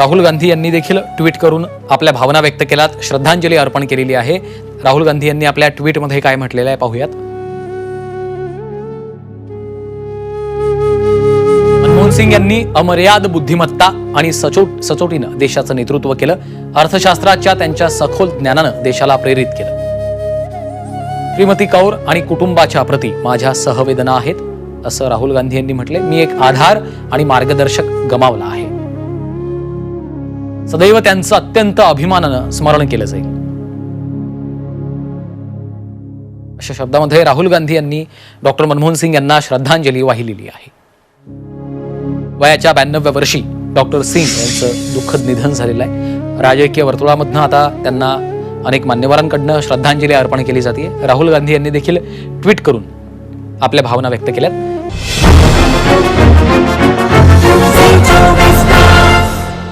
राहुल गांधी यांनी देखील ट्विट करून आपल्या भावना व्यक्त केल्यात. श्रद्धांजली अर्पण केलेली आहे. राहुल गांधी यांनी आपल्या ट्विटमध्ये काय म्हटलेलं आहे पाहूयात. मनमोहन सिंग यांनी अमर्याद बुद्धिमत्ता आणि सचोट सचोटीनं देशाचं नेतृत्व केलं. अर्थशास्त्राच्या त्यांच्या सखोल ज्ञानानं देशाला प्रेरित केलं. श्रीमती कौर आणि कुटुंबाच्या प्रती माझ्या सहवेदना आहेत असं राहुल गांधी यांनी म्हटले मी एक आधार आणि मार्गदर्शक गमावला आहे. सदैव त्यांचं अत्यंत अभिमानानं स्मरण केलं जाईल. अशा शब्दामध्ये राहुल गांधी यांनी डॉक्टर मनमोहन सिंग यांना श्रद्धांजली वाहिलेली आहे. वयाच्या ब्याण्णव्या वर्षी डॉक्टर सिंग यांचं दुःखद निधन झालेलं आहे. राजकीय वर्तुळामधनं आता त्यांना अनेक मान्यवरांकडनं श्रद्धांजली अर्पण केली जाते. राहुल गांधी यांनी देखील ट्विट करून आपल्या भावना व्यक्त केल्यात.